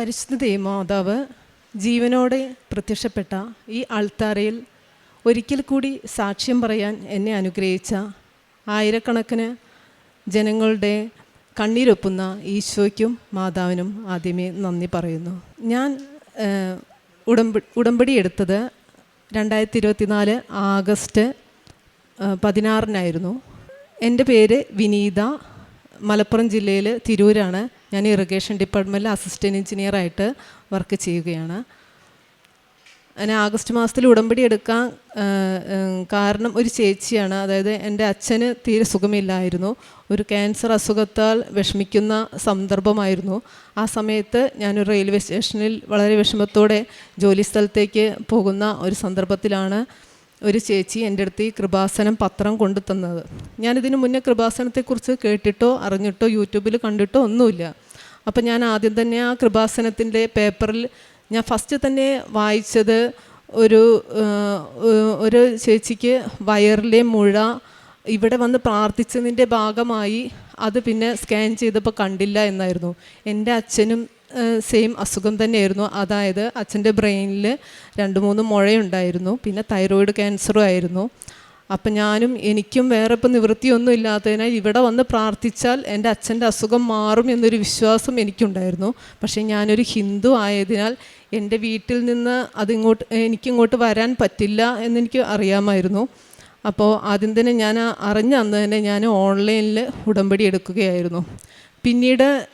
പരിശുദ്ധ മാതാവ് ജീവനോടെ പ്രത്യക്ഷപ്പെട്ട ഈ ആൾത്താരയിൽ ഒരിക്കൽ കൂടി സാക്ഷ്യം പറയാൻ എന്നെ അനുഗ്രഹിച്ച ആയിരക്കണക്കിന് ജനങ്ങളുടെ കണ്ണീരൊപ്പുന്ന ഈശോയ്ക്കും മാതാവിനും ആദ്യമേ നന്ദി പറയുന്നു. ഞാൻ ഉടമ്പ ഉടമ്പടി എടുത്തത് രണ്ടായിരത്തി ഇരുപത്തിനാല് ആഗസ്റ്റ് പതിനാറിനായിരുന്നു. എന്റെ പേര് വിനീത. മലപ്പുറം ജില്ലയിൽ തിരൂരാണ്. ഞാൻ ഇറിഗേഷൻ ഡിപ്പാർട്ട്മെന്റിൽ അസിസ്റ്റന്റ് എഞ്ചിനീയറായിട്ട് വർക്ക് ചെയ്യുകയാണ്. ഞാൻ ആഗസ്റ്റ് മാസത്തിൽ ഉടമ്പടി എടുക്കാൻ കാരണം ഒരു ചേച്ചിയാണ്. അതായത് എന്റെ അച്ഛന് തീരെ സുഖമില്ലായിരുന്നു. ഒരു ക്യാൻസർ അസുഖത്താൽ വിഷമിക്കുന്ന സന്ദർഭമായിരുന്നു. ആ സമയത്ത് ഞാനൊരു റെയിൽവേ സ്റ്റേഷനിൽ വളരെ വിഷമത്തോടെ ജോലി സ്ഥലത്തേക്ക് പോകുന്ന ഒരു സന്ദർഭത്തിലാണ് ഒരു ചേച്ചി എന്റെ അടുത്ത് ഈ കൃപാസനം പത്രം കൊണ്ടു തന്നത് ഞാനിതിനു മുന്നേ കൃപാസനത്തെക്കുറിച്ച് കേട്ടിട്ടോ അറിഞ്ഞിട്ടോ യൂട്യൂബിൽ കണ്ടിട്ടോ ഒന്നുമില്ല. അപ്പം ഞാൻ ആദ്യം തന്നെ ആ കൃപാസനത്തിന്റെ പേപ്പറിൽ ഞാൻ ഫസ്റ്റ് തന്നെ വായിച്ചത് ഒരു ഒരു ചേച്ചിക്ക് വയറിലെ മുഴ ഇവിടെ വന്ന് പ്രാർത്ഥിച്ചതിന്റെ ഭാഗമായി അത് പിന്നെ സ്കാൻ ചെയ്തപ്പോൾ കണ്ടില്ല എന്നായിരുന്നു. എന്റെ അച്ഛനും സെയിം അസുഖം തന്നെയായിരുന്നു. അതായത് അച്ഛന്റെ ബ്രെയിനിൽ രണ്ട് മൂന്ന് മുഴയുണ്ടായിരുന്നു. പിന്നെ തൈറോയിഡ് ക്യാൻസറും ആയിരുന്നു. അപ്പം ഞാനും എനിക്കും വേറെ ഇപ്പം നിവൃത്തിയൊന്നും ഇല്ലാത്തതിനാൽ ഇവിടെ വന്ന് പ്രാർത്ഥിച്ചാൽ എന്റെ അച്ഛന്റെ അസുഖം മാറും എന്നൊരു വിശ്വാസം എനിക്കുണ്ടായിരുന്നു. പക്ഷേ ഞാനൊരു ഹിന്ദു ആയതിനാൽ എന്റെ വീട്ടിൽ നിന്ന് അതിങ്ങോട്ട് എനിക്കിങ്ങോട്ട് വരാൻ പറ്റില്ല എന്നെനിക്ക് അറിയാമായിരുന്നു. അപ്പോൾ ആദ്യം തന്നെ ഞാൻ അറിഞ്ഞ അന്ന് തന്നെ ഞാൻ ഓൺലൈനിൽ ഉടമ്പടി എടുക്കുകയായിരുന്നു. പിന്നീട്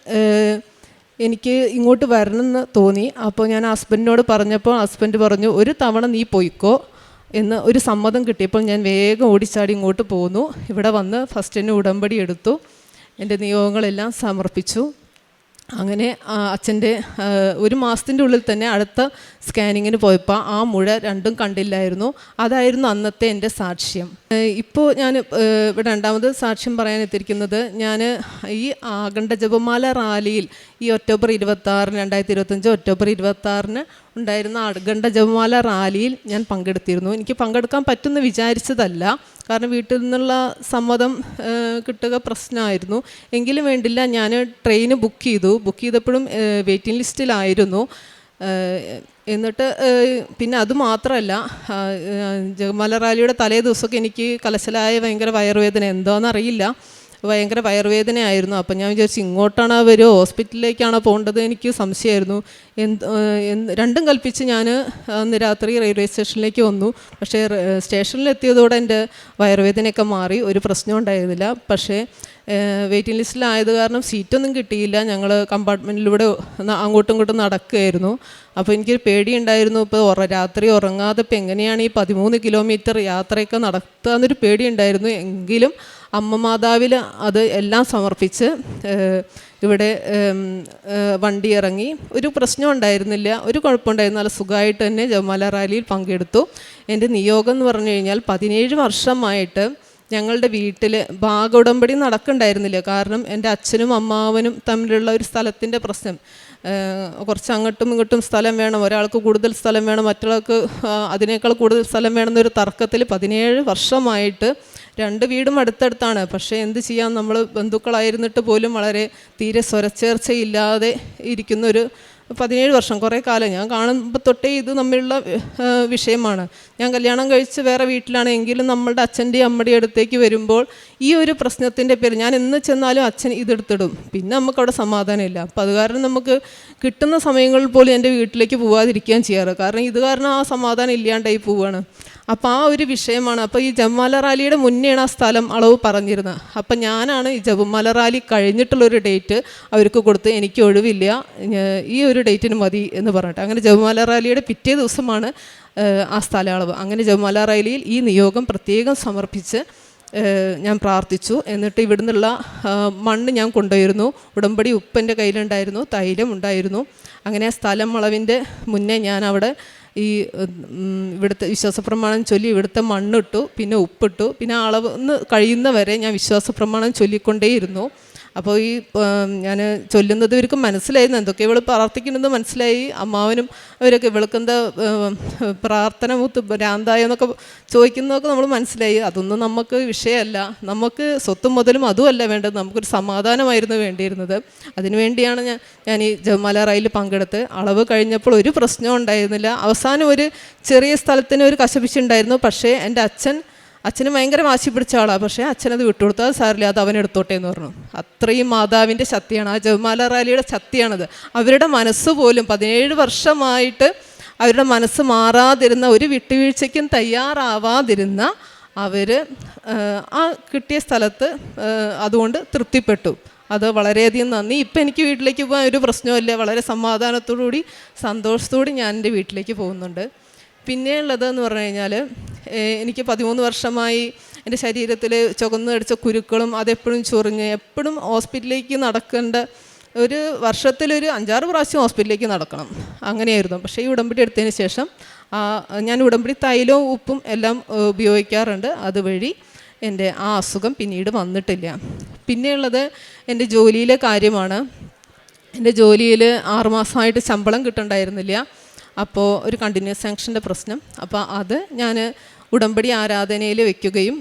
എനിക്ക് ഇങ്ങോട്ട് വരണമെന്ന് തോന്നി. അപ്പോൾ ഞാൻ ഹസ്ബൻഡിനോട് പറഞ്ഞപ്പോൾ ഹസ്ബൻഡ് പറഞ്ഞു ഒരു തവണ നീ പോയിക്കോ എന്ന് ഒരു സമ്മതം കിട്ടിയപ്പോൾ ഞാൻ വേഗം ഓടിച്ചാടി ഇങ്ങോട്ട് പോന്നു. ഇവിടെ വന്ന് ഫസ്റ്റ് തന്നെ ഉടമ്പടി എടുത്തു. എന്റെ നിയോഗങ്ങളെല്ലാം സമർപ്പിച്ചു. അങ്ങനെ അച്ഛന്റെ ഒരു മാസത്തിന്റെ ഉള്ളിൽ തന്നെ അടുത്ത സ്കാനിങ്ങിന് പോയപ്പോൾ ആ മുഴ രണ്ടും കണ്ടില്ലായിരുന്നു. അതായിരുന്നു അന്നത്തെ എന്റെ സാക്ഷ്യം. ഇപ്പോൾ ഞാൻ രണ്ടാമത് സാക്ഷ്യം പറയാൻ എത്തിയിരിക്കുന്നത് ഞാൻ ഈ ആകണ്ഠ ജപമാല റാലിയിൽ ഈ ഒക്ടോബർ ഇരുപത്തി ആറിന് രണ്ടായിരത്തി ഇരുപത്തഞ്ച് ഒക്ടോബർ ഇരുപത്തി ആറിന് ഉണ്ടായിരുന്ന അകണ്ഠ ജപമാല റാലിയിൽ ഞാൻ പങ്കെടുത്തിരുന്നു. എനിക്ക് പങ്കെടുക്കാൻ പറ്റുമെന്ന് വിചാരിച്ചതല്ല. കാരണം വീട്ടിൽ നിന്നുള്ള സമ്മതം കിട്ടുക പ്രശ്നമായിരുന്നു. എങ്കിലും വേണ്ടില്ല ഞാൻ ട്രെയിന് ബുക്ക് ചെയ്തു. ബുക്ക് ചെയ്തപ്പോഴും വെയിറ്റിംഗ് ലിസ്റ്റിലായിരുന്നു. എന്നിട്ട് പിന്നെ അതുമാത്രമല്ല ജഗമാല റാലിയുടെ തലേ ദിവസമൊക്കെ എനിക്ക് കലശലായ ഭയങ്കര വയറുവേദന എന്താണെന്നറിയില്ല ഭയങ്കര വയറുവേദനയായിരുന്നു. അപ്പം ഞാൻ വിചാരിച്ചു ഇങ്ങോട്ടാണോ വരുമോ ഹോസ്പിറ്റലിലേക്കാണോ പോകേണ്ടത് എനിക്ക് സംശയമായിരുന്നു. എന്ത് രണ്ടും കൽപ്പിച്ച് ഞാൻ അന്ന് രാത്രി റെയിൽവേ സ്റ്റേഷനിലേക്ക് വന്നു. പക്ഷേ സ്റ്റേഷനിലെത്തിയതോടെ എന്റെ വയറുവേദനയൊക്കെ മാറി ഒരു പ്രശ്നം ഉണ്ടായിരുന്നില്ല. പക്ഷേ വെയിറ്റിംഗ് ലിസ്റ്റിലായത് കാരണം സീറ്റൊന്നും കിട്ടിയില്ല. ഞങ്ങൾ കമ്പാർട്ട്മെന്റിലൂടെ അങ്ങോട്ടും ഇങ്ങോട്ടും നടക്കുകയായിരുന്നു. അപ്പോൾ എനിക്കൊരു പേടിയുണ്ടായിരുന്നു. ഇപ്പോൾ രാത്രി ഉറങ്ങാതെ ഇപ്പോൾ എങ്ങനെയാണ് ഈ പതിമൂന്ന് കിലോമീറ്റർ യാത്രയൊക്കെ നടത്തുക എന്നൊരു പേടിയുണ്ടായിരുന്നു. എങ്കിലും അമ്മ മാതാവിൽ അത് എല്ലാം സമർപ്പിച്ച് ഇവിടെ വണ്ടി ഇറങ്ങി ഒരു പ്രശ്നം ഉണ്ടായിരുന്നില്ല. ഒരു കുഴപ്പമുണ്ടായിരുന്നു. നല്ല സുഖമായിട്ട് തന്നെ ജമാല റാലിയിൽ പങ്കെടുത്തു. എന്റെ നിയോഗം എന്ന് പറഞ്ഞു കഴിഞ്ഞാൽ പതിനേഴ് വർഷമായിട്ട് ഞങ്ങളുടെ വീട്ടിൽ ഭാഗോടമ്പടി നടക്കണ്ടായിരുന്നില്ല കാരണം എന്റെ അച്ഛനും അമ്മാവനും തമ്മിലുള്ള ഒരു സ്ഥലത്തിന്റെ പ്രശ്നം. കുറച്ച് അങ്ങോട്ടും ഇങ്ങോട്ടും സ്ഥലം വേണം. ഒരാൾക്ക് കൂടുതൽ സ്ഥലം വേണം. മറ്റൊരാൾക്ക് അതിനേക്കാൾ കൂടുതൽ സ്ഥലം വേണമെന്നൊരു തർക്കത്തിൽ പതിനേഴ് വർഷമായിട്ട് രണ്ട് വീടും അടുത്തടുത്താണ്. പക്ഷേ എന്ത് ചെയ്യാം? നമ്മൾ ബന്ധുക്കളായിരുന്നിട്ട് പോലും വളരെ തീരെ സ്വരച്ചേർച്ചയില്ലാതെ ഇരിക്കുന്ന ഒരു പതിനേഴ് വർഷം കുറേ കാലം ഞാൻ കാണുമ്പോൾ തൊട്ടേ ഇത് തമ്മിലുള്ള വിഷയമാണ്. ഞാൻ കല്യാണം കഴിച്ച് വേറെ വീട്ടിലാണ് എങ്കിലും നമ്മളുടെ അച്ഛന്റെയും അമ്മയുടെയും അടുത്തേക്ക് വരുമ്പോൾ ഈ ഒരു പ്രശ്നത്തിന്റെ പേര് ഞാൻ എന്ന് ചെന്നാലും അച്ഛൻ ഇതെടുത്തിടും. പിന്നെ നമുക്കവിടെ സമാധാനമില്ല. അപ്പോൾ അത് കാരണം നമുക്ക് കിട്ടുന്ന സമയങ്ങളിൽ പോലും എന്റെ വീട്ടിലേക്ക് പോവാതിരിക്കുകയും ചെയ്യാറ്. കാരണം ഇത് കാരണം ആ സമാധാനം ഇല്ലാണ്ടായി പോവുകയാണ് അപ്പോൾ ആ ഒരു വിഷയമാണ്. അപ്പോൾ ഈ ജമാല റാലിയുടെ മുന്നെയാണ് ആ സ്ഥലം അളവ് പറഞ്ഞിരുന്നത് അപ്പം ഞാനാണ് ഈ ജപമാല റാലി കഴിഞ്ഞിട്ടുള്ളൊരു ഡേറ്റ് അവർക്ക് കൊടുത്ത് എനിക്ക് ഒഴിവില്ല. ഈ ഒരു ഡേറ്റിന് മതി എന്ന് പറഞ്ഞിട്ട്. അങ്ങനെ ജപമാല റാലിയുടെ പിറ്റേ ദിവസമാണ് ആ സ്ഥല അളവ്. അങ്ങനെ ജപമാല റാലിയിൽ ഈ നിയോഗം പ്രത്യേകം സമർപ്പിച്ച് ഞാൻ പ്രാർത്ഥിച്ചു. എന്നിട്ട് ഇവിടുന്നുള്ള മണ്ണ് ഞാൻ കൊണ്ടുപോയിരുന്നു ഉടമ്പടി ഉപ്പന്റെ കയ്യിലുണ്ടായിരുന്നു. തൈലം ഉണ്ടായിരുന്നു. അങ്ങനെ സ്ഥലം അളവിന്റെ മുന്നേ ഞാൻ അവിടെ ഈ ഇവിടുത്തെ വിശ്വാസപ്രമാണം ചൊല്ലി ഇവിടുത്തെ മണ്ണിട്ടു പിന്നെ ഉപ്പിട്ടു പിന്നെ അളവ് ഒന്ന് കഴിയുന്നവരെ ഞാൻ വിശ്വാസപ്രമാണം ചൊല്ലിക്കൊണ്ടേയിരുന്നു. അപ്പോൾ ഈ ഞാൻ ചൊല്ലുന്നത് ഇവർക്ക് മനസ്സിലായിരുന്നു. എന്തൊക്കെ ഇവൾ പ്രാർത്ഥിക്കുന്നത് മനസ്സിലായി. അമ്മാവനും അവരൊക്കെ ഇവൾക്കെന്താ പ്രാർത്ഥന മൂത്ത് ഭ്രാന്തായോ എന്നൊക്കെ ചോദിക്കുന്നതൊക്കെ നമ്മൾ മനസ്സിലായി. അതൊന്നും നമുക്ക് വിഷയമല്ല. നമുക്ക് സ്വത്തും മുതലും അതുമല്ല വേണ്ടത്. നമുക്കൊരു സമാധാനമായിരുന്നു വേണ്ടിയിരുന്നത്. അതിനുവേണ്ടിയാണ് ഞാൻ ഞാൻ ഈ ജവമാല റായിൽ പങ്കെടുത്ത്. അളവ് കഴിഞ്ഞപ്പോൾ ഒരു പ്രശ്നവും ഉണ്ടായിരുന്നില്ല. അവസാനം ഒരു ചെറിയ സ്ഥലത്തിന് ഒരു കശപിശുണ്ടായിരുന്നു. പക്ഷേ എന്റെ അച്ഛൻ അച്ഛന് ഭയങ്കര വാശി പിടിച്ച ആളാണ് പക്ഷേ അച്ഛനത് വിട്ടുകൊടുത്താൽ സാറില്ല അത് അവൻ എടുത്തോട്ടെ എന്ന് പറഞ്ഞു. അത്രയും മാതാവിന്റെ ശക്തിയാണ് ആ ജവമാല റാലിയുടെ ശക്തിയാണത്. അവരുടെ മനസ്സ് പോലും പതിനേഴ് വർഷമായിട്ട് അവരുടെ മനസ്സ് മാറാതിരുന്ന ഒരു വിട്ടുവീഴ്ചയ്ക്കും തയ്യാറാവാതിരുന്ന അവർ ആ കിട്ടിയ സ്ഥലത്ത് അതുകൊണ്ട് തൃപ്തിപ്പെട്ടു. അത് വളരെയധികം നന്ദി. ഇപ്പം എനിക്ക് വീട്ടിലേക്ക് പോകാൻ ഒരു പ്രശ്നമില്ല വളരെ സമാധാനത്തോടുകൂടി സന്തോഷത്തോടെ ഞാൻ എന്റെ വീട്ടിലേക്ക് പോകുന്നുണ്ട്. പിന്നെയുള്ളതെന്ന് പറഞ്ഞു കഴിഞ്ഞാൽ എനിക്ക് പതിമൂന്ന് വർഷമായി എന്റെ ശരീരത്തിൽ ചുവന്ന് അടിച്ച കുരുക്കളും അതെപ്പോഴും ചൊറിഞ്ഞ് എപ്പോഴും ഹോസ്പിറ്റലിലേക്ക് നടക്കേണ്ട ഒരു വർഷത്തിലൊരു അഞ്ചാറ് പ്രാവശ്യം ഹോസ്പിറ്റലിലേക്ക് നടക്കണം. അങ്ങനെയായിരുന്നു. പക്ഷേ ഈ ഉടമ്പടി എടുത്തതിന് ശേഷം ഞാൻ ഉടമ്പടി തൈലവും ഉപ്പും എല്ലാം ഉപയോഗിക്കാറുണ്ട്. അതുവഴി എന്റെ ആ അസുഖം പിന്നീട് വന്നിട്ടില്ല. പിന്നെയുള്ളത് എന്റെ ജോലിയിലെ കാര്യമാണ്. എന്റെ ജോലിയിൽ ആറുമാസമായിട്ട് ശമ്പളം കിട്ടണ്ടായിരുന്നില്ല. അപ്പോൾ ഒരു കണ്ടിന്യൂസ് സാങ്ഷന്റെ പ്രശ്നം. അപ്പോൾ അത് ഞാൻ ഉടമ്പടി ആരാധനയിൽ വെക്കുകയും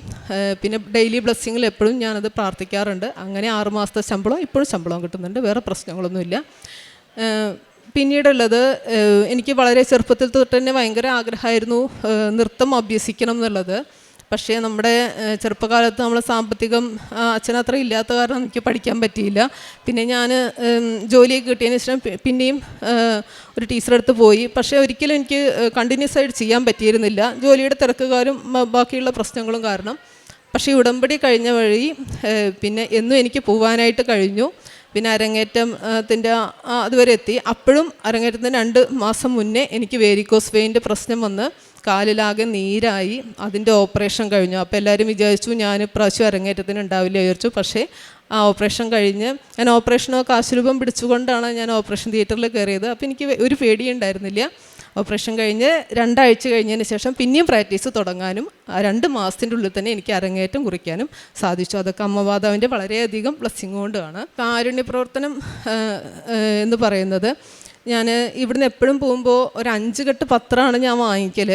പിന്നെ ഡെയിലി ബ്ലെസ്സിങ്ങിൽ എപ്പോഴും ഞാനത് പ്രാർത്ഥിക്കാറുണ്ട്. അങ്ങനെ ആറുമാസത്തെ ശമ്പളം ഇപ്പോഴും ശമ്പളം കിട്ടുന്നുണ്ട്. വേറെ പ്രശ്നങ്ങളൊന്നുമില്ല. പിന്നീടുള്ളത് എനിക്ക് വളരെ ചെറുപ്പത്തിൽ തൊട്ട് തന്നെ ഭയങ്കര ആഗ്രഹമായിരുന്നു നൃത്തം അഭ്യസിക്കണം എന്നുള്ളത്. പക്ഷേ നമ്മുടെ ചെറുപ്പകാലത്ത് നമ്മൾ സാമ്പത്തികം അച്ഛനത്ര ഇല്ലാത്ത കാരണം എനിക്ക് പഠിക്കാൻ പറ്റിയില്ല. പിന്നെ ഞാൻ ജോലിയൊക്കെ കിട്ടിയതിന് ശേഷം പിന്നെയും ഒരു ടീച്ചറെടുത്ത് പോയി. പക്ഷേ ഒരിക്കലും എനിക്ക് കണ്ടിന്യൂസ് ആയിട്ട് ചെയ്യാൻ പറ്റിയിരുന്നില്ല. ജോലിയുടെ തിരക്കുകാരും ബാക്കിയുള്ള പ്രശ്നങ്ങളും കാരണം. പക്ഷേ ഉടമ്പടി കഴിഞ്ഞ വഴി പിന്നെ എന്നും എനിക്ക് പോവാനായിട്ട് കഴിഞ്ഞു. പിന്നെ അരങ്ങേറ്റം ത്തിന്റെ അതുവരെ എത്തി. അപ്പോഴും അരങ്ങേറ്റത്തിന് രണ്ട് മാസം മുന്നേ എനിക്ക് വേരിക്കോസ് വെയിന്റെ പ്രശ്നം വന്ന് കാലിലാകെ നീരായി അതിന്റെ ഓപ്പറേഷൻ കഴിഞ്ഞു. അപ്പോൾ എല്ലാവരും വിചാരിച്ചു ഞാൻ ഇപ്രാവശ്യം അരങ്ങേറ്റത്തിന് ഉണ്ടാവില്ല വിചാരിച്ചു. പക്ഷേ ആ ഓപ്പറേഷൻ കഴിഞ്ഞ് ഞാൻ ഓപ്പറേഷനോ കാശുരൂപം പിടിച്ചുകൊണ്ടാണ് ഞാൻ ഓപ്പറേഷൻ തിയേറ്ററിൽ കയറിയത്. അപ്പോൾ എനിക്ക് ഒരു പേടിയുണ്ടായിരുന്നില്ല ഓപ്പറേഷൻ കഴിഞ്ഞ് രണ്ടാഴ്ച കഴിഞ്ഞതിന് ശേഷം പിന്നെയും പ്രാക്ടീസ് തുടങ്ങാനും ആ രണ്ട് മാസത്തിന്റെ ഉള്ളിൽ തന്നെ എനിക്ക് അരങ്ങേറ്റം കുറിക്കാനും സാധിച്ചു. അതൊക്കെ അമ്മമാതാവിന്റെ വളരെയധികം ബ്ലസ്സിങ് കൊണ്ടാണ്. കാരുണ്യ പ്രവർത്തനം എന്ന് പറയുന്നത് ഞാൻ ഇവിടുന്ന് എപ്പോഴും പോകുമ്പോൾ ഒരു അഞ്ച് കെട്ട് പത്രമാണ് ഞാൻ വാങ്ങിക്കൽ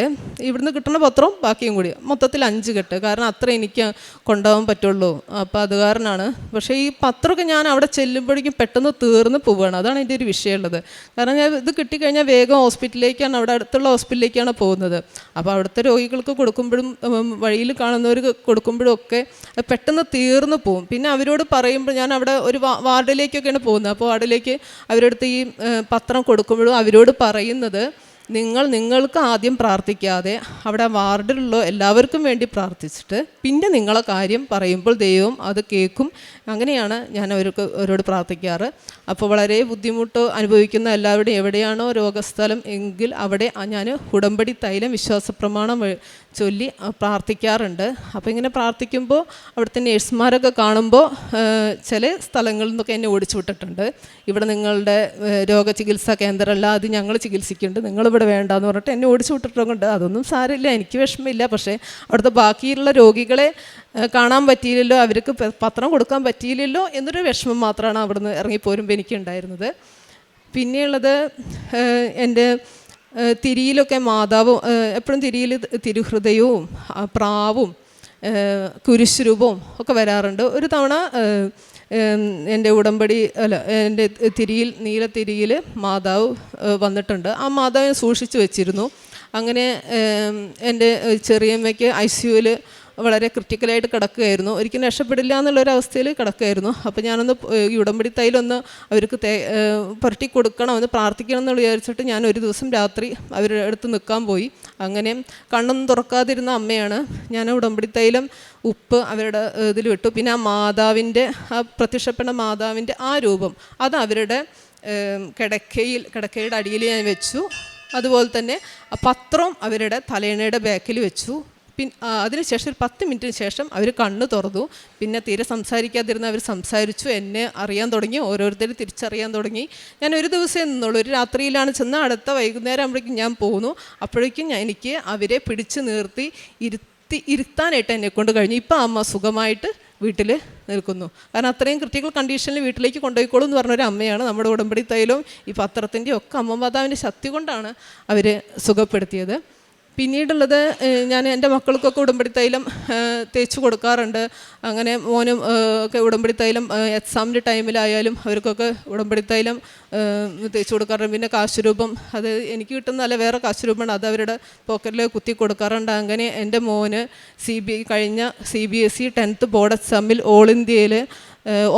ഇവിടുന്ന് കിട്ടുന്ന പത്രവും ബാക്കിയും കൂടി. മൊത്തത്തിൽ അഞ്ച് കെട്ട്. കാരണം അത്ര എനിക്ക് കൊണ്ടുപോകാൻ പറ്റുള്ളൂ. അപ്പോൾ അത് കാരണമാണ് പക്ഷേ ഈ പത്രമൊക്കെ ഞാൻ അവിടെ ചെല്ലുമ്പോഴേക്കും പെട്ടെന്ന് തീർന്ന് പോവുകയാണ് അതാണ് എന്റെ ഒരു വിഷയമുള്ളത്. കാരണം ഞാൻ ഇത് കിട്ടിക്കഴിഞ്ഞാൽ വേഗം ഹോസ്പിറ്റലിലേക്കാണ് അവിടെ അടുത്തുള്ള ഹോസ്പിറ്റലിലേക്കാണ് പോകുന്നത്. അപ്പോൾ അവിടുത്തെ രോഗികൾക്ക് കൊടുക്കുമ്പോഴും വഴിയിൽ കാണുന്നവർക്ക് കൊടുക്കുമ്പോഴും ഒക്കെ പെട്ടെന്ന് തീർന്നു പോകും പിന്നെ അവരോട് പറയുമ്പോൾ ഞാൻ അവിടെ ഒരു വാർഡിലേക്കൊക്കെയാണ് പോകുന്നത്. അപ്പോൾ വാർഡിലേക്ക് അവരടുത്ത് ഈ പത്രം കൊടുക്കുമ്പോഴും അവരോട് പറയുന്നത് നിങ്ങൾ നിങ്ങൾക്ക് ആദ്യം പ്രാർത്ഥിക്കാതെ അവിടെ വാർഡിലുള്ള എല്ലാവർക്കും വേണ്ടി പ്രാർത്ഥിച്ചിട്ട് പിന്നെ നിങ്ങളെ കാര്യം പറയുമ്പോൾ ദൈവം അത് കേൾക്കും അങ്ങനെയാണ് ഞാൻ അവർക്ക് അവരോട് പ്രാർത്ഥിക്കാറ്. അപ്പോൾ വളരെ ബുദ്ധിമുട്ട് അനുഭവിക്കുന്ന എല്ലാവരുടെയും എവിടെയാണോ രോഗസ്ഥലം എങ്കിൽ അവിടെ ഞാൻ ഉടമ്പടി തൈലം വിശ്വാസപ്രമാണം പ്രമാണം ചൊല്ലി പ്രാർത്ഥിക്കാറുണ്ട്. അപ്പോൾ ഇങ്ങനെ പ്രാർത്ഥിക്കുമ്പോൾ അവിടുത്തെ നേഴ്സുമാരൊക്കെ കാണുമ്പോൾ ചില സ്ഥലങ്ങളിൽ നിന്നൊക്കെ എന്നെ ഓടിച്ചു വിട്ടിട്ടുണ്ട്. ഇവിടെ നിങ്ങളുടെ രോഗചികിത്സാ കേന്ദ്രമല്ല അത് ഞങ്ങൾ ചികിത്സിക്കുന്നുണ്ട് നിങ്ങളിവിടെ വേണ്ടാന്ന് പറഞ്ഞിട്ട് എന്നെ ഓടിച്ചു വിട്ടിട്ടുണ്ട് അതൊന്നും സാരമില്ല എനിക്ക് വിഷമമില്ല. പക്ഷേ അവിടുത്തെ ബാക്കിയുള്ള രോഗികളെ കാണാൻ പറ്റിയില്ലല്ലോ അവർക്ക് പത്രം കൊടുക്കാൻ പറ്റിയില്ലല്ലോ എന്നൊരു വിഷമം മാത്രമാണ് അവിടുന്ന് ഇറങ്ങിപ്പോരുമ്പോൾ എനിക്കുണ്ടായിരുന്നത്. പിന്നെയുള്ളത് എന്റെ തിരിയിലൊക്കെ മാതാവും എപ്പോഴും തിരിയിൽ തിരുഹൃദയവും പ്രാവും കുരിശുരൂപവും ഒക്കെ വരാറുണ്ട്. ഒരു തവണ എന്റെ ഉടമ്പടി അല്ല എന്റെ തിരിയിൽ നീലത്തിരിയിൽ മാതാവ് വന്നിട്ടുണ്ട്. ആ മാതാവിനെ സൂക്ഷിച്ചു വെച്ചിരുന്നു. അങ്ങനെ എന്റെ ചെറിയമ്മയ്ക്ക് ഐ സി യുവിൽ വളരെ ക്രിട്ടിക്കലായിട്ട് കിടക്കുകയായിരുന്നു. ഒരിക്കലും രക്ഷപ്പെടില്ല എന്നുള്ളൊരവസ്ഥയിൽ കിടക്കുകയായിരുന്നു. അപ്പോൾ ഞാനൊന്ന് ഈ ഉടമ്പടി തൈലൊന്ന് അവർക്ക് തേ പുരട്ടി കൊടുക്കണം എന്ന് പ്രാർത്ഥിക്കണം എന്ന് വിചാരിച്ചിട്ട് ഞാൻ ഒരു ദിവസം രാത്രി അവരുടെ അടുത്ത് നിൽക്കാൻ പോയി. അങ്ങനെ കണ്ണൊന്നും തുറക്കാതിരുന്ന അമ്മയാണ് ഞാൻ ഉടമ്പടി തൈലം ഉപ്പ് അവരുടെ ഇതിൽ വിട്ടു പിന്നെ ആ മാതാവിന്റെ ആ പ്രത്യക്ഷപ്പെട്ട മാതാവിന്റെ ആ രൂപം അത് അവരുടെ കിടക്കയിൽ കിടക്കയുടെ അടിയിൽ ഞാൻ വെച്ചു. അതുപോലെ തന്നെ പത്രം അവരുടെ തലേണയുടെ ബാക്കിൽ വെച്ചു. പിന്നെ അതിനുശേഷം ഒരു പത്ത് മിനിറ്റിന് ശേഷം അവർ കണ്ണ് തുറന്നു. പിന്നെ തീരെ സംസാരിക്കാതിരുന്ന അവർ സംസാരിച്ചു. എന്നെ അറിയാൻ തുടങ്ങി. ഓരോരുത്തരും തിരിച്ചറിയാൻ തുടങ്ങി. ഞാൻ ഒരു ദിവസമേ നിന്നുള്ളൂ. ഒരു രാത്രിയിലാണ് ചെന്ന് അടുത്ത വൈകുന്നേരം ആകുമ്പോഴേക്കും ഞാൻ പോന്നു. അപ്പോഴേക്കും ഞാൻ എനിക്ക് അവരെ പിടിച്ചു നിർത്തി ഇരുത്തി ഇരുത്താനായിട്ട് എന്നെ കൊണ്ട് കഴിഞ്ഞു. ഇപ്പം അമ്മ സുഖമായിട്ട് വീട്ടിൽ നിൽക്കുന്നു. കാരണം അത്രയും ക്രിട്ടിക്കൽ കണ്ടീഷനിൽ വീട്ടിലേക്ക് കൊണ്ടുപോയിക്കോളൂ എന്ന് പറഞ്ഞൊരു അമ്മയാണ് നമ്മുടെ ഉടമ്പടി തൈലവും ഈ പത്രത്തിന്റെയും ഒക്കെ അമ്മമാതാവിന്റെ ശക്തി കൊണ്ടാണ് അവർ സുഖപ്പെടുത്തിയത്. പിന്നീടുള്ളത് ഞാൻ എന്റെ മക്കൾക്കൊക്കെ ഉടമ്പടി തൈലം തേച്ച് കൊടുക്കാറുണ്ട്. അങ്ങനെ മോനും ഒക്കെ ഉടമ്പടി തൈലം എക്സാമിന്റെ ടൈമിലായാലും അവർക്കൊക്കെ ഉടമ്പടി തൈലം തേച്ച് കൊടുക്കാറുണ്ട്. പിന്നെ കാശുരൂപം അത് എനിക്ക് കിട്ടുന്നതല്ല വേറെ കാശുരൂപമാണ്. അത് അവരുടെ പോക്കറ്റിൽ കുത്തി കൊടുക്കാറുണ്ട്. അങ്ങനെ എന്റെ മോന് സി ബി കഴിഞ്ഞ C B S E tenth board എക്സാമിൽ ഓൾ ഇന്ത്യയിൽ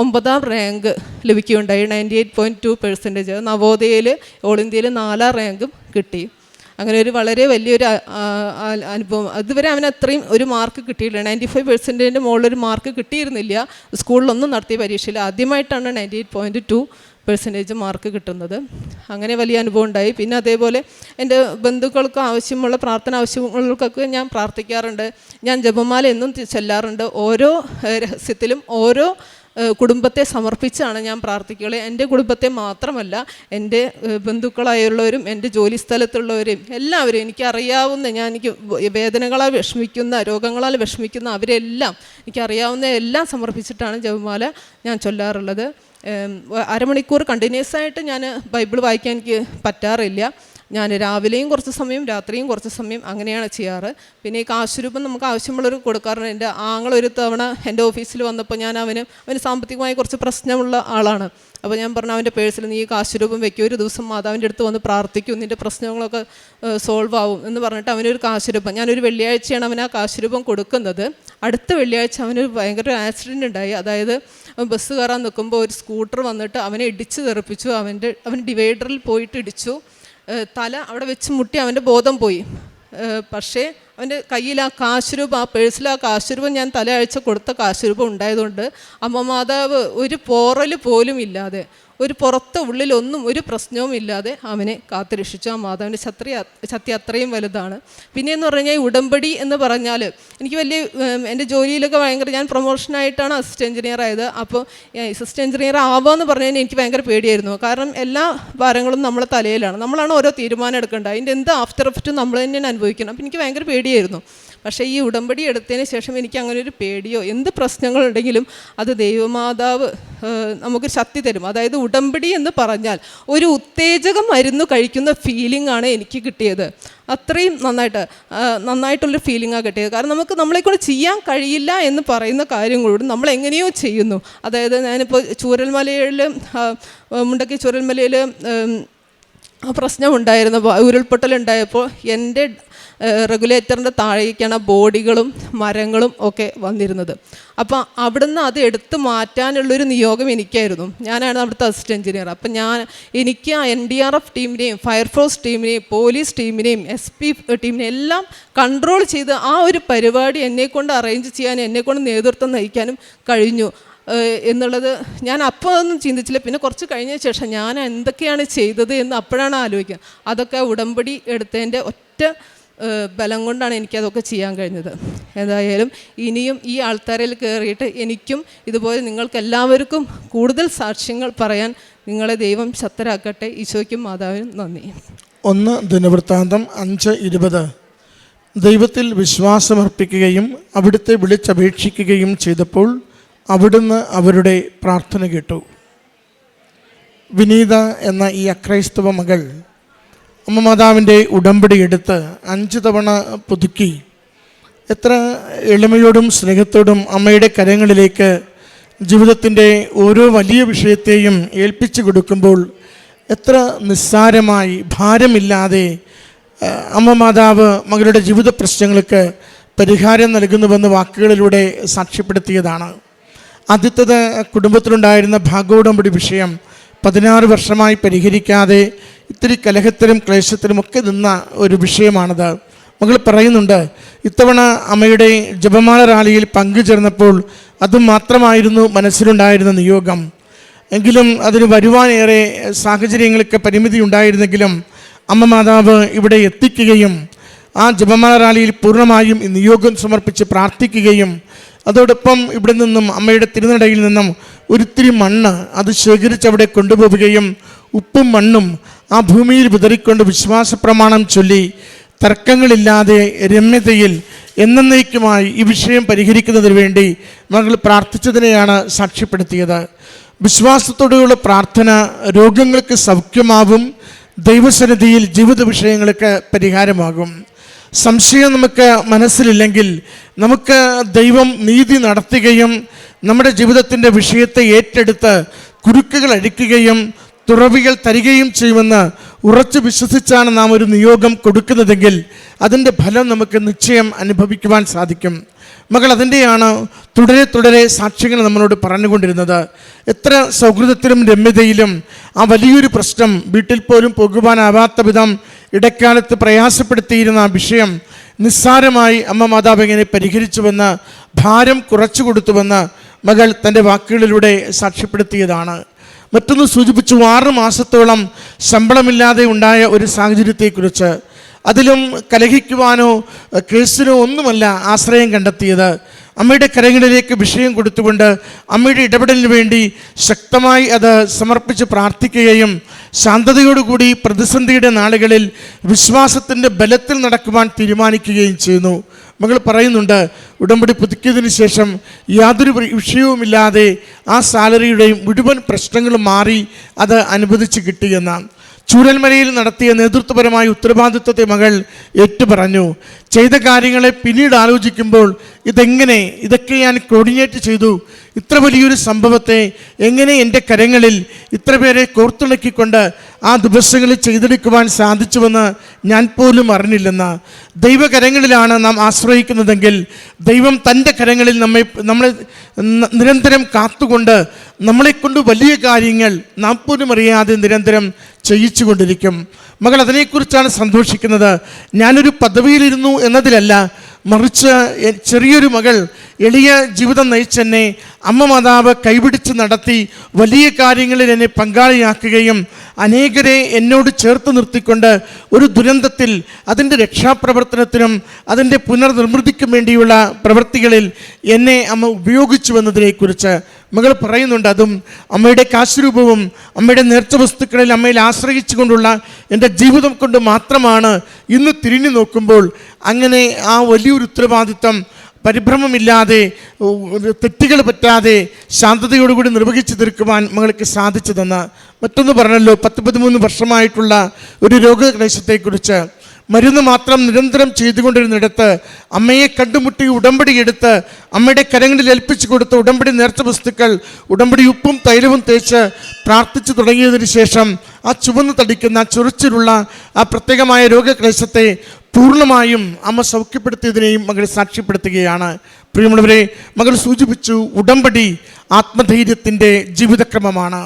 ഒമ്പതാം റാങ്ക് ലഭിക്കുകയുണ്ടായി. Ninety eight point two percentage നവോദയയിൽ all ഇന്ത്യയിൽ നാലാം റാങ്കും കിട്ടി. അങ്ങനെ ഒരു വളരെ വലിയൊരു അനുഭവം. അതുവരെ അവന് അത്രയും ഒരു മാർക്ക് കിട്ടിയില്ല. നയന്റി ഫൈവ് പെർസെന്റേജിന്റെ മുകളിലൊരു മാർക്ക് കിട്ടിയിരുന്നില്ല. സ്കൂളിലൊന്നും നടത്തിയ പരീക്ഷയിൽ ആദ്യമായിട്ടാണ് ninety eight point two percentage mark കിട്ടുന്നത്. അങ്ങനെ വലിയ അനുഭവം ഉണ്ടായി. പിന്നെ അതേപോലെ എന്റെ ബന്ധുക്കൾക്ക് ആവശ്യമുള്ള പ്രാർത്ഥന ആവശ്യങ്ങൾക്കൊക്കെ ഞാൻ പ്രാർത്ഥിക്കാറുണ്ട്. ഞാൻ ജപമാല എന്നും ചെല്ലാറുണ്ട്. ഓരോ രഹസ്യത്തിലും ഓരോ കുടുംബത്തെ സമർപ്പിച്ചാണ് ഞാൻ പ്രാർത്ഥിക്കുകയുള്ളൂ എന്റെ കുടുംബത്തെ മാത്രമല്ല എന്റെ ബന്ധുക്കളായുള്ളവരും എന്റെ ജോലി സ്ഥലത്തുള്ളവരും എല്ലാവരും എനിക്കറിയാവുന്ന ഞാൻ എനിക്ക് വേദനകളാൽ വിഷമിക്കുന്ന രോഗങ്ങളാൽ വിഷമിക്കുന്ന അവരെല്ലാം എനിക്കറിയാവുന്ന എല്ലാം സമർപ്പിച്ചിട്ടാണ് ജപമാല ഞാൻ ചൊല്ലാറുള്ളത്. അരമണിക്കൂർ കണ്ടിന്യൂസ് ആയിട്ട് ഞാൻ ബൈബിൾ വായിക്കാൻ എനിക്ക് പറ്റാറില്ല. ഞാൻ രാവിലെയും കുറച്ച് സമയം രാത്രിയും കുറച്ച് സമയം അങ്ങനെയാണ് ചെയ്യാറ്. പിന്നെ ഈ കാശുരൂപം നമുക്ക് ആവശ്യമുള്ളവർ കൊടുക്കാറുണ്ട്. എന്റെ ആങ്ങൾ ഒരു തവണ എന്റെ ഓഫീസിൽ വന്നപ്പോൾ ഞാൻ അവന് അവന് സാമ്പത്തികമായി കുറച്ച് പ്രശ്നമുള്ള ആളാണ്. അപ്പോൾ ഞാൻ പറഞ്ഞു അവന്റെ പേഴ്സിൽ നീ കാശുരൂപം വയ്ക്കും ഒരു ദിവസം മാതാവിന്റെ അടുത്ത് വന്ന് പ്രാർത്ഥിക്കും. നിന്റെ പ്രശ്നങ്ങളൊക്കെ സോൾവ് ആവും. എന്ന് പറഞ്ഞിട്ട് അവനൊരു കാശുരൂപം ഞാനൊരു വെള്ളിയാഴ്ചയാണ് അവൻ ആ കാശുരൂപം കൊടുക്കുന്നത്. അടുത്ത വെള്ളിയാഴ്ച അവനൊരു ഭയങ്കര ആക്സിഡന്റ് ഉണ്ടായി. അതായത് അവൻ ബസ് കയറാൻ നിൽക്കുമ്പോൾ ഒരു സ്കൂട്ടർ വന്നിട്ട് അവനെ ഇടിച്ച് തെറിപ്പിച്ചു. അവന്റെ അവൻ ഡിവൈഡറിൽ പോയിട്ട് ഇടിച്ചു. തല അവിടെ വെച്ച് മുട്ടി അവന്റെ ബോധം പോയി. പക്ഷേ അവന്റെ കയ്യിൽ ആ കാശുരൂപം ആ പേഴ്സിൽ ആ കാശുരൂപം ഞാൻ തലയാഴ്ച കൊടുത്ത കാശുരൂപം ഉണ്ടായതുകൊണ്ട് അമ്മമാതാവ് ഒരു പോറൽ പോലും ഇല്ലാതെ ഒരു പുറത്ത് ഉള്ളിലൊന്നും ഒരു പ്രശ്നവും ഇല്ലാതെ അവനെ കാത്തുരക്ഷിച്ചു. ആ മാതാവിന്റെ ശത്രി ശക്തി അത്രയും വലുതാണ്. പിന്നെ എന്ന് പറഞ്ഞാൽ ഉടമ്പടി എന്ന് പറഞ്ഞാൽ എനിക്ക് വലിയ എന്റെ ജോലിയിലൊക്കെ ഭയങ്കര ഞാൻ പ്രൊമോഷനായിട്ടാണ് അസിസ്റ്റന്റ് എഞ്ചിനീയർ ആയത്. അപ്പോൾ അസിസ്റ്റന്റ് എഞ്ചിനീയർ ആവാമെന്ന് പറഞ്ഞതിന് എനിക്ക് ഭയങ്കര പേടിയായിരുന്നു. കാരണം എല്ലാ ഭാരങ്ങളും നമ്മളെ തലയിലാണ്. നമ്മളാണ് ഓരോ തീരുമാനം എടുക്കേണ്ടത്. അതിന്റെ എന്ത് ആഫ്റ്റർ എഫക്റ്റും നമ്മൾ തന്നെയാണ് അനുഭവിക്കണം അപ്പോൾ എനിക്ക് ഭയങ്കര പേടിയായിരുന്നു. പക്ഷേ ഈ ഉടമ്പടി എടുത്തതിന് ശേഷം എനിക്ക് അങ്ങനെ ഒരു പേടിയോ എന്ത് പ്രശ്നങ്ങളുണ്ടെങ്കിലും അത് ദൈവമാതാവ് നമുക്ക് ശക്തി തരും. അതായത് ഉടമ്പടി എന്ന് പറഞ്ഞാൽ ഒരു ഉത്തേജക മരുന്ന് കഴിക്കുന്ന ഫീലിംഗ് ആണ് എനിക്ക് കിട്ടിയത്. അത്രയും നന്നായിട്ട് നന്നായിട്ടുള്ള ഫീലിംഗാണ് കിട്ടിയത്. കാരണം നമുക്ക് നമ്മളെക്കൊണ്ട് ചെയ്യാൻ കഴിയില്ല എന്ന് പറയുന്ന കാര്യങ്ങളോട് നമ്മൾ എങ്ങനെയോ ചെയ്യുന്നു. അതായത് ഞാനിപ്പോൾ ചൂരൽമലയിൽ മുണ്ടക്കി ചൂരൽമലയിൽ ആ ഉരുൾപൊട്ടൽ ഉണ്ടായപ്പോൾ എന്റെ റെഗുലേറ്ററിന്റെ താഴേക്കാണ് ബോഡികളും മരങ്ങളും ഒക്കെ വന്നിരുന്നത്. അപ്പോൾ അവിടുന്ന് അത് എടുത്തു മാറ്റാനുള്ളൊരു നിയോഗം എനിക്കായിരുന്നു. ഞാനാണ് അവിടുത്തെ അസിസ്റ്റന്റ് എഞ്ചിനീയർ. അപ്പം ഞാൻ എനിക്ക് എൻ ഡി ആർ എഫ് ടീമിനെയും ഫയർഫോഴ്സ് ടീമിനെയും പോലീസ് ടീമിനെയും എസ് പി ടീമിനെയും എല്ലാം കൺട്രോൾ ചെയ്ത് ആ ഒരു പരിപാടി എന്നെക്കൊണ്ട് അറേഞ്ച് ചെയ്യാനും എന്നെക്കൊണ്ട് നേതൃത്വം നയിക്കാനും കഴിഞ്ഞു. എന്നുള്ളത് ഞാൻ അപ്പോൾ ഒന്നും ചിന്തിച്ചില്ല. പിന്നെ കുറച്ച് കഴിഞ്ഞ ശേഷം ഞാൻ എന്തൊക്കെയാണ് ചെയ്തത് എന്ന് അപ്പോഴാണ് ആലോചിക്കുക. അതൊക്കെ ഉടമ്പടി എടുത്തതിന്റെ ഒറ്റ ബലം കൊണ്ടാണ് എനിക്കതൊക്കെ ചെയ്യാൻ കഴിഞ്ഞത്. എന്തായാലും ഇനിയും ഈ ആൾത്താരയിൽ കയറിയിട്ട് എനിക്കും ഇതുപോലെ നിങ്ങൾക്ക് എല്ലാവർക്കും കൂടുതൽ സാക്ഷ്യങ്ങൾ പറയാൻ നിങ്ങളെ ദൈവം ശക്തരാക്കട്ടെ. ഈശോയ്ക്കും മാതാവിനും നന്ദി. ഒന്ന് ദിനവൃത്താന്തം അഞ്ച് ഇരുപത്. ദൈവത്തിൽ വിശ്വാസമർപ്പിക്കുകയും അവിടുത്തെ വിളിച്ചപേക്ഷിക്കുകയും ചെയ്തപ്പോൾ അവിടുന്ന് അവരുടെ പ്രാർത്ഥന കേട്ടു. വിനീത എന്ന ഈ അക്രൈസ്തവ മകൾ അമ്മ മാതാവിന്റെ ഉടമ്പടി എടുത്ത് അഞ്ച് തവണ പുതുക്കി. എത്ര എളിമയോടും സ്നേഹത്തോടും അമ്മയുടെ കരങ്ങളിലേക്ക് ജീവിതത്തിന്റെ ഓരോ വലിയ വിഷയത്തെയും ഏൽപ്പിച്ചു കൊടുക്കുമ്പോൾ എത്ര നിസ്സാരമായി ഭാരമില്ലാതെ അമ്മ മാതാവ് മകളുടെ ജീവിത പ്രശ്നങ്ങൾക്ക് പരിഹാരം നൽകുന്നുവെന്ന് വാക്കുകളിലൂടെ സാക്ഷ്യപ്പെടുത്തിയതാണ്. ആദ്യത്തത് കുടുംബത്തിലുണ്ടായിരുന്ന ഭാഗോടമ്പടി വിഷയം പതിനാറ് വർഷമായി പരിഹരിക്കാതെ ഇത്തിരി കലഹത്തിലും ക്ലേശത്തിലും ഒക്കെ നിന്ന ഒരു വിഷയമാണത്. മകൾ പറയുന്നുണ്ട് ഇത്തവണ അമ്മയുടെ ജപമാല റാലിയിൽ പങ്കുചേർന്നപ്പോൾ അതും മാത്രമായിരുന്നു മനസ്സിലുണ്ടായിരുന്ന നിയോഗം. എങ്കിലും അതിന് വരുവാനേറെ സാഹചര്യങ്ങൾക്ക് പരിമിതി ഉണ്ടായിരുന്നെങ്കിലും അമ്മ മാതാവ് ഇവിടെ എത്തിക്കുകയും ആ ജപമാല റാലിയിൽ പൂർണമായും നിയോഗം സമർപ്പിച്ച് പ്രാർത്ഥിക്കുകയും അതോടൊപ്പം ഇവിടെ നിന്നും അമ്മയുടെ തിരുനടയിൽ നിന്നും ഒരിത്തിരി മണ്ണ് അത് ശേഖരിച്ച് അവിടെ കൊണ്ടുപോവുകയും ഉപ്പും മണ്ണും ആ ഭൂമിയിൽ വിതറിക്കൊണ്ട് വിശ്വാസ പ്രമാണം ചൊല്ലി തർക്കങ്ങളില്ലാതെ രമ്യതയിൽ എന്നേക്കുമായി ഈ വിഷയം പരിഹരിക്കുന്നതിന് വേണ്ടി മകൾ പ്രാർത്ഥിച്ചതിനെയാണ് സാക്ഷ്യപ്പെടുത്തിയത്. വിശ്വാസത്തോടെയുള്ള പ്രാർത്ഥന രോഗങ്ങൾക്ക് സൗഖ്യമാവും ദൈവസന്നിധിയിൽ ജീവിത വിഷയങ്ങൾക്ക് പരിഹാരമാകും. സംശയം നമുക്ക് മനസ്സിലില്ലെങ്കിൽ നമുക്ക് ദൈവം നീതി നടത്തുകയും നമ്മുടെ ജീവിതത്തിന്റെ വിഷയത്തെ ഏറ്റെടുത്ത് കുരുക്കുകൾ അഴിക്കുകയും തുറവികൾ തരികയും ചെയ്യുമെന്ന് ഉറച്ചു വിശ്വസിച്ചാണ് നാം ഒരു നിയോഗം കൊടുക്കുന്നതെങ്കിൽ അതിന്റെ ഫലം നമുക്ക് നിശ്ചയം അനുഭവിക്കുവാൻ സാധിക്കും. മകൾ അതിന്റെയാണ് തുടരെ തുടരെ സാക്ഷ്യങ്ങൾ നമ്മളോട് പറഞ്ഞുകൊണ്ടിരുന്നത്. എത്ര സൗഹൃദത്തിലും രമ്യതയിലും ആ വലിയൊരു പ്രശ്നം വീട്ടിൽ പോലും പോകുവാനാവാത്ത വിധം ഇടക്കാലത്ത് പ്രയാസപ്പെടുത്തിയിരുന്ന ആ വിഷയം നിസ്സാരമായി അമ്മ മാതാപകനെ പരിഹരിച്ചുവെന്ന് ഭാരം കുറച്ചു കൊടുത്തുവെന്ന് മകൾ തന്റെ വാക്കുകളിലൂടെ സാക്ഷ്യപ്പെടുത്തിയതാണ്. മറ്റൊന്ന് സൂചിപ്പിച്ചു ആറ് മാസത്തോളം ശമ്പളമില്ലാതെ ഉണ്ടായ ഒരു സാഹചര്യത്തെക്കുറിച്ച്. അതിലും കലഹിക്കുവാനോ കേസിനോ ഒന്നുമല്ല ആശ്രയം കണ്ടെത്തിയത്. അമ്മയുടെ കരങ്ങളിലേക്ക് വിഷയം കൊടുത്തുകൊണ്ട് അമ്മയുടെ ഇടപെടലിന് വേണ്ടി ശക്തമായി അത് സമർപ്പിച്ച് പ്രാർത്ഥിക്കുകയും ശാന്തതയോടുകൂടി പ്രതിസന്ധിയുടെ നാളുകളിൽ വിശ്വാസത്തിന്റെ ബലത്തിൽ നടക്കുവാൻ തീരുമാനിക്കുകയും ചെയ്യുന്നു. മകൾ പറയുന്നുണ്ട് ഉടമ്പടി പുതുക്കിയതിന് ശേഷം യാതൊരു വിഷയവുമില്ലാതെ ആ സാലറിയുടെയും മുഴുവൻ പ്രശ്നങ്ങളും മാറി അത് അനുവദിച്ച് കിട്ടിയെന്നാണ് ചൂരൽമലയിൽ നടത്തിയ നേതൃത്വപരമായ ഉത്തരവാദിത്വത്തെ മകൾ ഏറ്റുപറഞ്ഞു. ചെയ്ത കാര്യങ്ങളെ പിന്നീട് ആലോചിക്കുമ്പോൾ ഇതെങ്ങനെ ഇതൊക്കെ ഞാൻ കോർഡിനേറ്റ് ചെയ്തു. ഇത്ര വലിയൊരു സംഭവത്തെ എങ്ങനെ എന്റെ കരങ്ങളിൽ ഇത്ര പേരെ കോർത്തിണക്കിക്കൊണ്ട് ആ ദിവസങ്ങളിൽ ചെയ്തെടുക്കുവാൻ സാധിച്ചുവെന്ന് ഞാൻ പോലും അറിഞ്ഞില്ലെന്ന്. ദൈവകരങ്ങളിലാണ് നാം ആശ്രയിക്കുന്നതെങ്കിൽ ദൈവം തന്റെ കരങ്ങളിൽ നമ്മെ നമ്മളെ നിരന്തരം കാത്തുകൊണ്ട് നമ്മളെക്കൊണ്ട് വലിയ കാര്യങ്ങൾ നാം പോലും അറിയാതെ നിരന്തരം ചെയ്യിച്ചു കൊണ്ടിരിക്കും മകൾ അതിനെക്കുറിച്ചാണ് സന്തോഷിക്കുന്നത്. ഞാനൊരു പദവിയിലിരുന്നു എന്നതിലല്ല മറിച്ച് ചെറിയൊരു മകൾ എളിയ ജീവിതം നയിച്ചെന്നെ അമ്മ മാതാവ് കൈപിടിച്ച് നടത്തി വലിയ കാര്യങ്ങളിൽ എന്നെ പങ്കാളിയാക്കുകയും അനേകരെ എന്നോട് ചേർത്ത് നിർത്തിക്കൊണ്ട് ഒരു ദുരന്തത്തിൽ അതിന്റെ രക്ഷാപ്രവർത്തനത്തിനും അതിന്റെ പുനർനിർമ്മിതിക്കും വേണ്ടിയുള്ള പ്രവൃത്തികളിൽ എന്നെ അമ്മ ഉപയോഗിച്ചുവെന്നതിനെക്കുറിച്ച് മകൾ പറയുന്നുണ്ട് അതും അമ്മയുടെ കാശുരൂപവും അമ്മയുടെ നേർച്ച വസ്തുക്കളിൽ അമ്മയിൽ ആശ്രയിച്ചു കൊണ്ടുള്ള എന്റെ ജീവിതം കൊണ്ട് മാത്രമാണ് ഇന്ന് തിരിഞ്ഞു നോക്കുമ്പോൾ അങ്ങനെ ആ വലിയൊരു ഉത്തരവാദിത്തം പരിഭ്രമമില്ലാതെ തെറ്റുകൾ പറ്റാതെ ശാന്തതയോടുകൂടി നിർവഹിച്ചു തീർക്കുവാൻ മകൾക്ക് തന്ന മറ്റൊന്ന് പറഞ്ഞല്ലോ പത്ത് പതിമൂന്ന് വർഷമായിട്ടുള്ള ഒരു രോഗക്ലേശത്തെക്കുറിച്ച് മരുന്ന് മാത്രം നിരന്തരം ചെയ്തുകൊണ്ടിരുന്നിടത്ത് അമ്മയെ കണ്ടുമുട്ടി ഉടമ്പടി എടുത്ത് അമ്മയുടെ കരങ്ങളിൽ ഏൽപ്പിച്ചു കൊടുത്ത ഉടമ്പടി നേർച്ച വസ്തുക്കൾ ഉടമ്പടി ഉപ്പും തൈലവും തേച്ച് പ്രാർത്ഥിച്ചു തുടങ്ങിയതിനു ശേഷം ആ ചുവന്ന് തടിക്കുന്ന ചൊറിച്ചിലുള്ള ആ പ്രത്യേകമായ രോഗക്ലേശത്തെ പൂർണമായും അമ്മ സൗഖ്യപ്പെടുത്തിയതിനെയും മകൾ സാക്ഷ്യപ്പെടുത്തുകയാണ് പ്രിയമുള്ളവരെ മകൾ സൂചിപ്പിച്ചു ഉടമ്പടി ആത്മധൈര്യത്തിന്റെ ജീവിതക്രമമാണ്.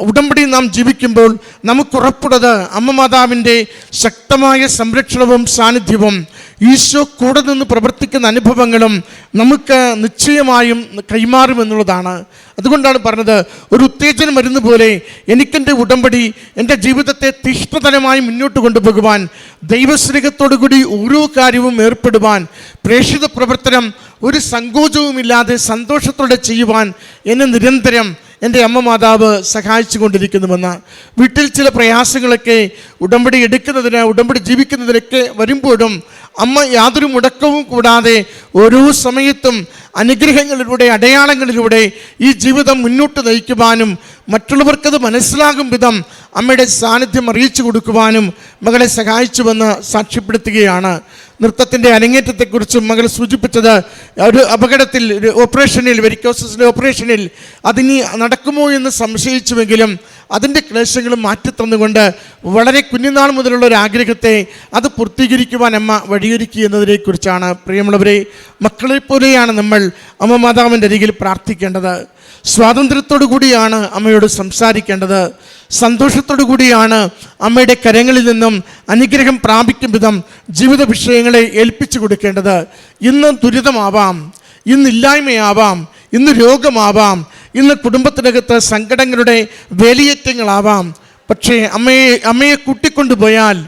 ഉടമ്പടി നാം ജീവിക്കുമ്പോൾ നമുക്കുറപ്പുള്ളത് അമ്മ മാതാവിന്റെ ശക്തമായ സംരക്ഷണവും സാന്നിധ്യവും ഈശോ കൂടെ നിന്ന് പ്രവർത്തിക്കുന്ന അനുഭവങ്ങളും നമുക്ക് നിശ്ചയമായും കൈമാറുമെന്നുള്ളതാണ് അതുകൊണ്ടാണ് പറഞ്ഞത് ഒരു ഉത്തേജന മരുന്ന് പോലെ എനിക്കെന്റെ ഉടമ്പടി എന്റെ ജീവിതത്തെ തീഷ്ണതരമായി മുന്നോട്ട് കൊണ്ടുപോകുവാൻ ദൈവസ്നേഹത്തോടുകൂടി ഓരോ കാര്യവും ഏർപ്പെടുവാൻ പ്രേക്ഷിത പ്രവർത്തനം ഒരു സങ്കോചവുമില്ലാതെ സന്തോഷത്തോടെ ചെയ്യുവാൻ എന്നെ നിരന്തരം എന്റെ അമ്മ മാതാവ് സഹായിച്ചു കൊണ്ടിരിക്കുന്നുവെന്ന് വീട്ടിൽ ചില പ്രയാസങ്ങളൊക്കെ ഉടമ്പടി എടുക്കുന്നതിന് ഉടമ്പടി ജീവിക്കുന്നതിനൊക്കെ വരുമ്പോഴും അമ്മ യാതൊരു മുടക്കവും കൂടാതെ ഓരോ സമയത്തും അനുഗ്രഹങ്ങളിലൂടെ അടയാളങ്ങളിലൂടെ ഈ ജീവിതം മുന്നോട്ട് നയിക്കുവാനും മറ്റുള്ളവർക്കത് മനസ്സിലാകും വിധം അമ്മയുടെ സാന്നിധ്യം അറിയിച്ചു കൊടുക്കുവാനും മകളെ സഹായിച്ചുവെന്ന് സാക്ഷ്യപ്പെടുത്തുകയാണ്. നൃത്തത്തിന്റെ അരങ്ങേറ്റത്തെക്കുറിച്ചും മകൾ സൂചിപ്പിച്ചത് ഒരു അപകടത്തിൽ ഒരു ഓപ്പറേഷനിൽ വെരിക്കോസസിന്റെ ഓപ്പറേഷനിൽ അതിനി നടക്കുമോ എന്ന് സംശയിച്ചുവെങ്കിലും അതിന്റെ ക്ലേശങ്ങളും മാറ്റിത്തന്നുകൊണ്ട് വളരെ കുഞ്ഞുനാൾ മുതലുള്ള ഒരു ആഗ്രഹത്തെ അത് പൂർത്തീകരിക്കുവാൻ അമ്മ വഴിയൊരുക്കി എന്നതിനെക്കുറിച്ചാണ് പ്രിയമുള്ളവരെ മക്കളെ പോലെയാണ് നമ്മൾ അമ്മ മാതാവിന്റെ അരികിൽ പ്രാർത്ഥിക്കേണ്ടത്. സ്വാതന്ത്ര്യത്തോടു കൂടിയാണ് അമ്മയോട് സംസാരിക്കേണ്ടത്. സന്തോഷത്തോടു കൂടിയാണ് അമ്മയുടെ കരങ്ങളിൽ നിന്നും അനുഗ്രഹം പ്രാപിക്കും വിധം ജീവിത വിഷയങ്ങളെ ഏൽപ്പിച്ചു കൊടുക്കേണ്ടത്. ഇന്ന് ദുരിതമാവാം ഇന്നില്ലായ്മയാവാം ഇന്ന് രോഗമാവാം ഇന്ന് കുടുംബത്തിനകത്ത് സങ്കടങ്ങളുടെ വേലിയേറ്റങ്ങളാവാം. പക്ഷേ അമ്മയെ അമ്മയെ കൂട്ടിക്കൊണ്ടുപോയാൽ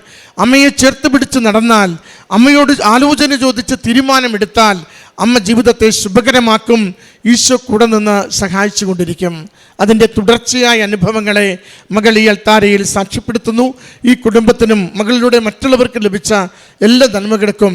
അമ്മയെ ചേർത്ത് പിടിച്ച് നടന്നാൽ അമ്മയോട് ആലോചന ചോദിച്ച് തീരുമാനമെടുത്താൽ അമ്മ ജീവിതത്തെ ശുഭകരമാക്കും ഈശോ കൂടെ നിന്ന് സഹായിച്ചു കൊണ്ടിരിക്കും അതിന്റെ തുടർച്ചയായ അനുഭവങ്ങളെ മകൾ ഈ അൽത്താരയിൽ സാക്ഷ്യപ്പെടുത്തുന്നു. ഈ കുടുംബത്തിനും മകളിലൂടെ മറ്റുള്ളവർക്ക് ലഭിച്ച എല്ലാ നന്മകൾക്കും